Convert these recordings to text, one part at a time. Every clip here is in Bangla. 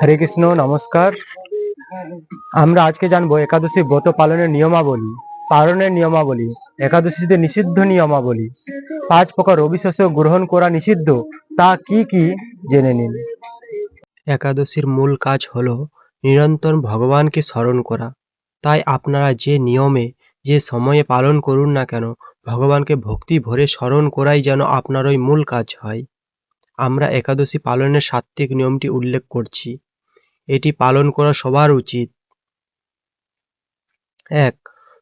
হরে কৃষ্ণ, নমস্কার। আমরা আজকে জানব একাদশী ব্রত পালনের নিয়মাবলী পালনের নিয়মাবলী, একাদশীতে নিষিদ্ধ নিয়মাবলী। পাঁচ প্রকার রবি শস্য গ্রহণ করা নিষিদ্ধ, তা কি কি জেনে নিন। একাদশীর মূল কাজ হলো নিরন্তর ভগবানকে স্মরণ করা। তাই আপনারা যে নিয়মে, যে সময়ে পালন করুন না কেন, ভগবানকে ভক্তি ভরে স্মরণ করাই যেন আপনার ওই মূল কাজ হয়। আমরা একাদশী পালনের সাত্ত্বিক নিয়মটি উল্লেখ করছি। এটি পালন করা সবার উচিত। এক,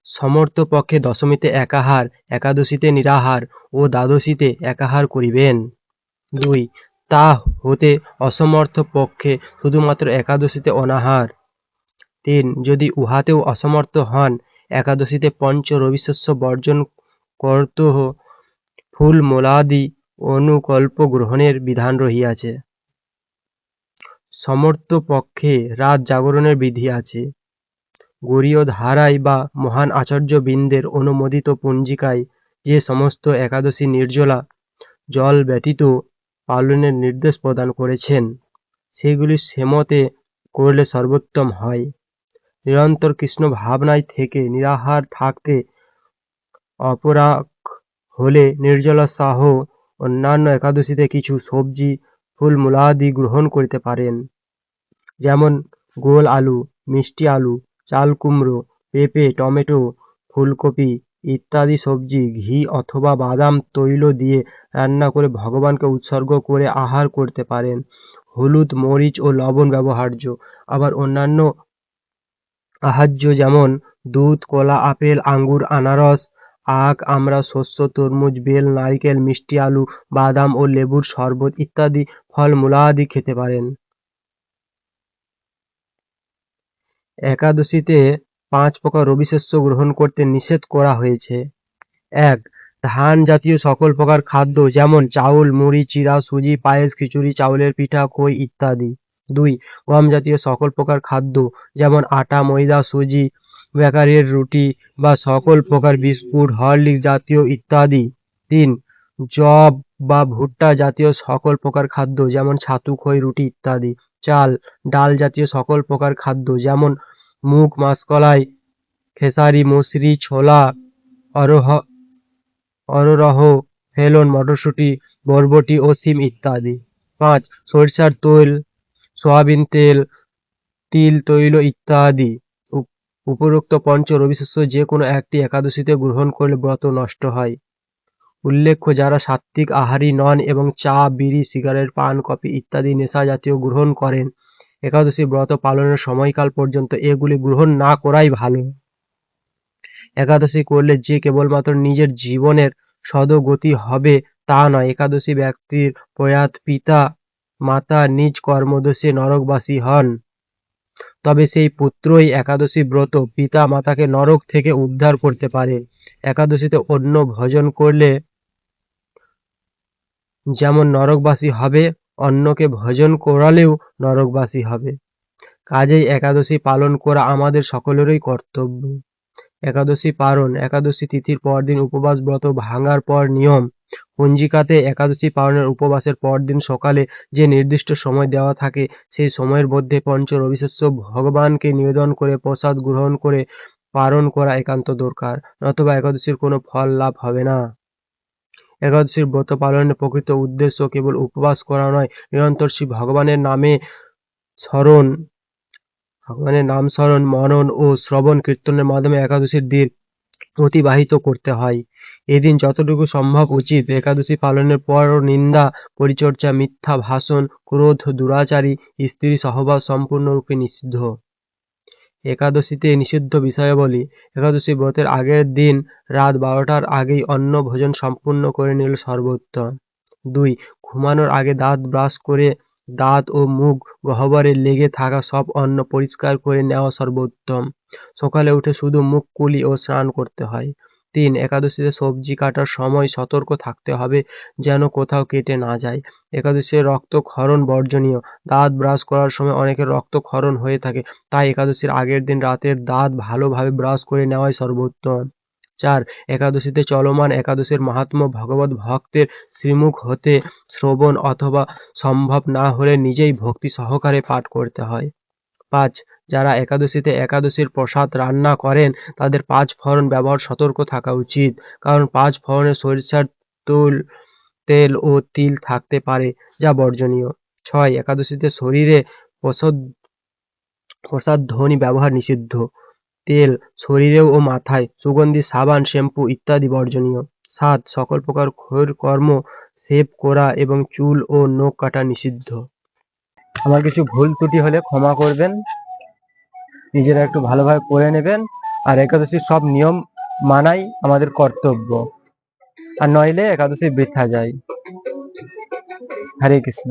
সমর্থ পক্ষে দশমীতে একাহার, একাদশীতে নিরাহার ও দ্বাদশীতে একাহার করিবেন। দুই, তা হতে অসমর্থ পক্ষে শুধুমাত্র একাদশীতে অনাহার। তিন, যদি উহাতেও অসমর্থ হন, একাদশীতে পঞ্চ রবিশস্য বর্জন কর্তহ ফুল মোলাদি অনুকল্প গ্রহণের বিধান রহিয়াছে। সমর্থ পক্ষে রাত জাগরণের বিধি আছে। গরীয় ধারায় বা মহান আচার্য আচার্যবৃন্দের অনুমোদিত পঞ্জিকায় যে সমস্ত একাদশী নির্জলা জল ব্যতীত পালনের নির্দেশ প্রদান করেছেন, সেগুলি সেমতে করলে সর্বোত্তম হয়। নিরন্তর কৃষ্ণ ভাবনায় থেকে নিরাহার থাকতে অপরাগ হলে নির্জলা সহ অন্যান্য একাদশীতে কিছু সবজি ফুলমূলাদি গ্রহণ করতে পারেন। যেমন গোল আলু, মিষ্টি আলু, চাল কুমড়ো, পেঁপে, টমেটো, ফুলকপি ইত্যাদি সবজি, ঘি অথবা বাদাম তৈল দিয়ে রান্না করে ভগবানকে উৎসর্গ করে আহার করতে পারেন। হলুদ, মরিচ ও লবণ ব্যবহার্য। আবার অন্যান্য আহার্য যেমন দুধ, কলা, আপেল, আঙ্গুর, আনারস আখ, আমড়া, শস্য, তরমুজ, বেল, নারকেল, মিষ্টি আলু, বাদাম ও লেবুর শরবত ইত্যাদি ফল ফলমূলাদি খেতে পারেন। একাদশীতে পাঁচ প্রকার রবি শস্য গ্রহণ করতে নিষেধ করা হয়েছে। এক, ধান জাতীয় সকল প্রকার খাদ্য যেমন চাউল, মুড়ি চিরা সুজি, পায়েস, খিচুড়ি, চাউলের পিঠা, খই ইত্যাদি। দুই, গম জাতীয় সকল প্রকার খাদ্য যেমন আটা, ময়দা, সুজি বেকারির রুটি বা সকল প্রকার বিস্কুট, হরলিক্স জাতীয় ইত্যাদি। তিন জব বা ভুট্টা জাতীয় সকল প্রকার খাদ্য, যেমন ছাতু, খই, রুটি ইত্যাদি। চাল, ডাল জাতীয় সকল প্রকার খাদ্য, যেমন মুগ, মাসকলাই, খেসারি, মসুরি, ছোলা, অরহ, অররহ, ফেলন, মটরশুঁটি, বরবটি ও সিম ইত্যাদি। পাঁচ, সরিষার তেল, সয়াবিন তেল, তিল, তৈল ইত্যাদি। উপরোক্ত পঞ্চ রবিশস্য যে কোনো একটি একাদশীতে গ্রহণ করলে ব্রত নষ্ট হয়। উল্লেখ্য, যারা সাত্ত্বিক আহারী নন এবং চা, বিড়ি, সিগারেট, পান, কফি ইত্যাদি নেশা জাতীয় গ্রহণ করেন, একাদশী ব্রত পালনের সময়কাল পর্যন্ত এগুলি গ্রহণ না করাই ভালো। একাদশী করলে যে কেবলমাত্র নিজের জীবনের সদগতি হবে তা নয়, একাদশী ব্যক্তির প্রয়াত পিতা, মাতা নিজ কর্মদোষে নরকবাসী হন। তবে সেই পুত্রই একাদশী ব্রত পিতা মাতাকে নরক থেকে উদ্ধার করতে পারে। একাদশীতে অন্য ভজন করলে যেমন নরকবাসী হবে অন্যকে ভজন করালেও নরকবাসী হবে। কাজেই একাদশী পালন করা আমাদের সকলেরই কর্তব্য। একাদশী পালন একাদশী তিথির পরদিন উপবাস ব্রত ভাঙার পর নিয়ম পঞ্জিকাতে একাদশী পালনের উপবাসের পরদিন সকালে যে নির্দিষ্ট সময় দেওয়া থাকে, সেই সময়ের মধ্যে পঞ্চ রবিশস্য ভগবানকে নিবেদন করে, প্রসাদ গ্রহণ করে, পালন করা একান্ত দরকার, নতুবা একাদশীর কোনো ফল লাভ হবে না। একাদশীর ব্রত পালনের প্রকৃত উদ্দেশ্য কেবল উপবাস করা নয়, নিরন্তর শ্রী ভগবানের নামে স্মরণ, ভগবানের নাম স্মরণ, মনন ও শ্রবণ কীর্তনের মাধ্যমে একাদশীর দিন অতিবাহিত করতে হয়। এদিন যতটুকু সম্ভব উচিত, একাদশী পালনের পর নিন্দা, পরিচর্যা, মিথ্যা ভাষণ, ক্রোধ, দুরাচারী, স্ত্রী সহবাস সম্পূর্ণরূপে নিষিদ্ধ। একাদশীতে নিষিদ্ধ বিষয়াবলী, একাদশী ব্রতের আগের দিন রাত বারোটার আগেই অন্ন ভোজন সম্পূর্ণ করে নিলে সর্বোত্তম। দুই, ঘুমানোর আগে দাঁত ব্রাশ করে দাঁত ও মুখ গহ্বরে লেগে থাকা সব অন্ন পরিষ্কার করে নেওয়া সর্বোত্তম। সকালে উঠে শুধু মুখ কুলি ও স্নান করতে হয়। তিন, একাদশীতে সবজি কাটার সময় সতর্ক থাকতে হবে যেন কোথাও কেটে না যায়। একাদশীতে রক্তক্ষরণ বর্জনীয়। দাঁত ব্রাশ করার সময় অনেকের রক্তক্ষরণ হয়ে থাকে, তাই একাদশীর আগের দিন রাতের দাঁত ভালোভাবে ব্রাশ করে নেওয়াই সর্বোত্তম। চার। একাদশীতে চলমান একাদশীর মাহাত্ম্য ভগবত ভক্তের শ্রীমুখ হতে শ্রবণ অথবা সম্ভব না হলে নিজেই ভক্তি সহকারে পাঠ করতে হয়। পাঁচ, যারা একাদশীতে একাদশীর প্রসাদ রান্না করেন, তাদের পাঁচ ফোড়ন ব্যবহার সতর্ক থাকা উচিত। কারণ পাঁচ ফোড়নে সরিষার তুল, তেল ও তিল থাকতে পারে, যা বর্জনীয়। ছয়, একাদশীতে শরীরে প্রসাদ প্রসাদ ধ্বনি ব্যবহার নিষিদ্ধ। তেল শরীরে ও মাথায়, সুগন্ধি, সাবান, শ্যাম্পু ইত্যাদি বর্জনীয়। সাত সকল প্রকার ক্ষয়ের কর্ম সেভ করা এবং চুল ও নখ কাটা নিষিদ্ধ। আমার কিছু ভুল ত্রুটি হলে ক্ষমা করবেন। নিজেরা একটু ভালোভাবে করে নেবেন। আর একাদশীর সব নিয়ম মানাই আমাদের কর্তব্য। আর নইলে একাদশী বৃথা যায়। হরে কৃষ্ণ।